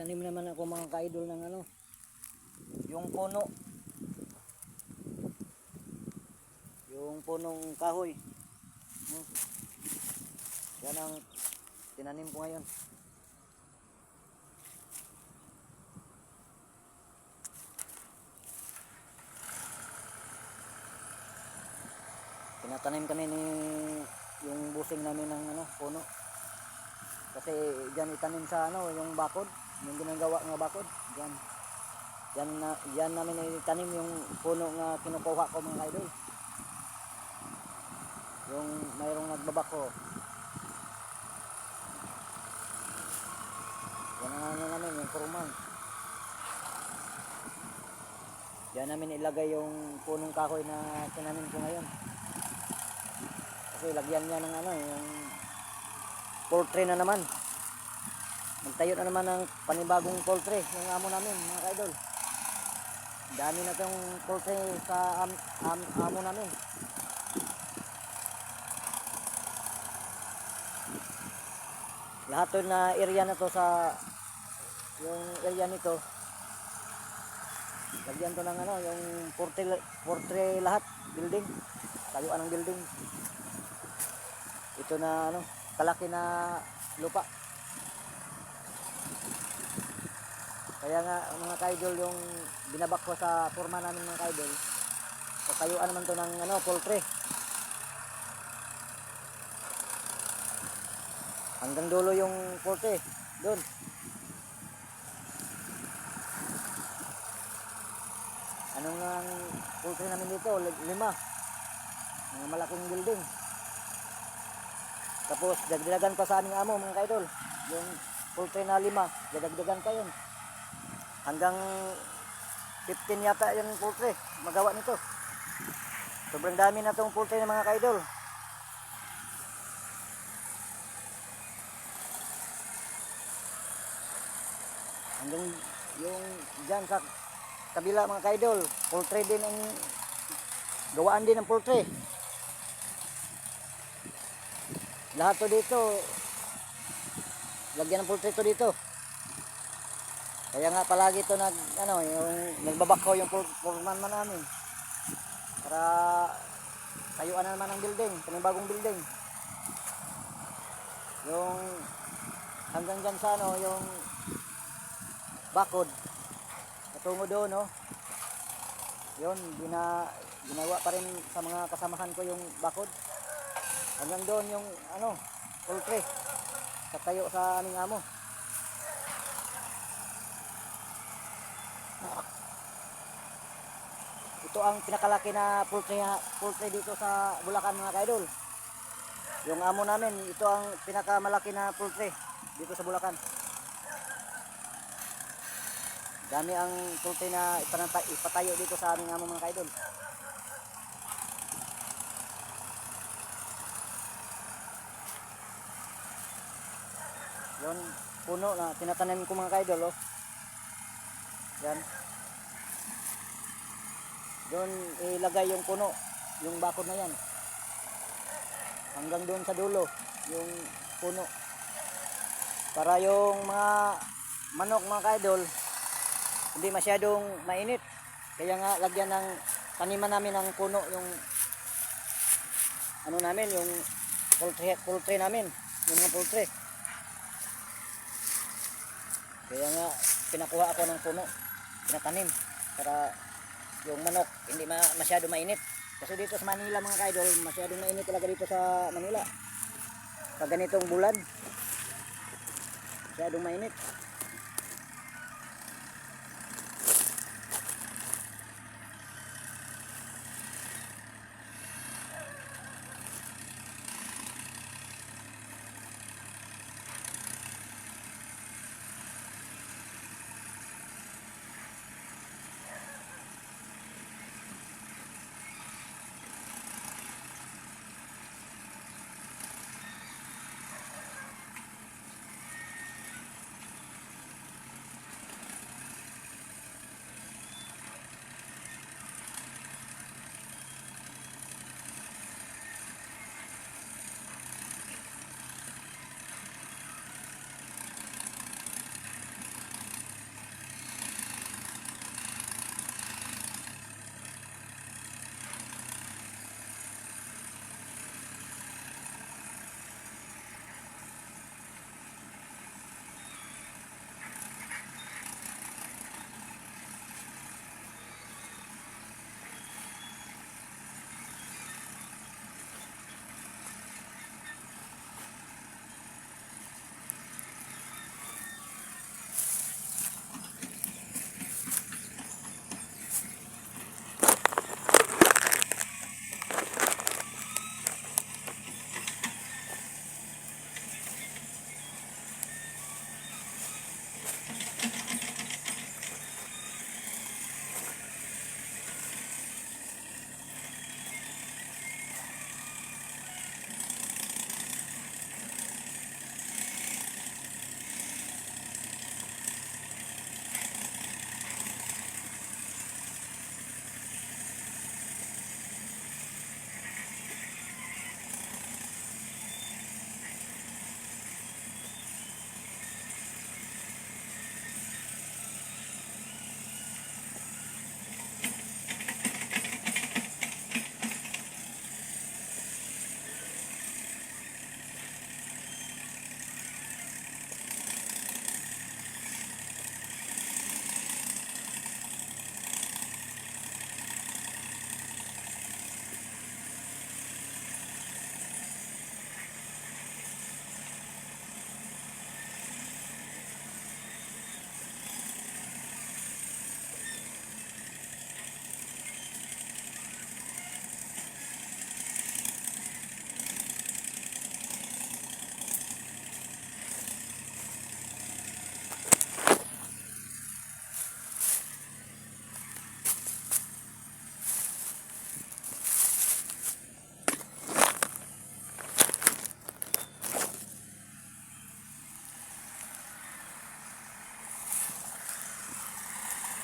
Tanim naman ako mga ka-idol ng ano, yung puno. Yung punong kahoy. Hmm. Yan ang tinanim ko ngayon. Tinatanim kami ni yung busing namin ng ano, puno. Kasi diyan itanim sa ano, yung bakod, yung ginagawa nga bakod, diyan. Diyan na diyan namin itanim yung puno nga kinukuha ko mga idol. Yung mayroong nagbabako. Yan ang ano namin, yung kurman. Diyan namin ilagay yung punong kahoy na tinanim ko ngayon. Kasi lagyan niya ng ano, yung poultry na naman. Magtayo na naman ng panibagong poultry ng amo namin, mga kaidol. Dami na tong poultry sa am, am, amo namin. Lahat to na area na to sa yung area nito lagyan to ng ano yung poultry, poultry lahat building tayuan ng building ito na ano kalaki na lupa kaya nga mga kaidol yung binabak ko sa forma namin mga kaidol patayuan naman to ng ano poultry. Hanggang dulo yung poultry doon anong ang poultry namin dito? Li- lima. Mga malaking building. Tapos dagdagan pa sa aming amo mga kaidol. Yung poultry na lima, dadagdagan pa yun. Hanggang 15 yata yung poultry magawa nito. Sobrang dami na itong poultry ng mga kaidol. Hanggang yung dyan sa kabila mga kaidol, poultry din ang gawaan din ng poultry. Lahat to dito, lagyan ng poultry to dito. Kaya nga palagi to nag, ano, yung nagbabako yung pulman man namin. Para tayuan na naman ng building, panibagong building. Yung hanggang dyan sa ano, yung bakod. Patungo doon, no. Yun, gina, ginawa pa rin sa mga kasamahan ko yung bakod. Hanggang doon yung ano, poultry. Sa tayo sa aming amo. Ito ang pinakalaki na poultry, poultry dito sa Bulacan mga kaidol. Yung amo namin, ito ang pinakamalaki na poultry dito sa Bulacan. Dami ang poultry na ipanata- ipatayo dito sa aming amo mga kaidol. Yun, puno na tinatanim ko mga kaidol, oh. Yan. Doon ilagay yung puno, yung bakod na yan. Hanggang doon sa dulo, yung puno. Para yung mga manok mga kaidol, hindi masyadong mainit. Kaya nga lagyan ng taniman namin ng puno yung ano namin, yung poultry, poultry namin, yung mga poultry. Kaya nga, pinakuha ako ng puno, pinatanim, para yung manok hindi ma masyado mainit. Kasi dito sa Manila mga kaidol, masyadong mainit talaga dito sa Manila. Pag ganitong bulan, masyadong mainit.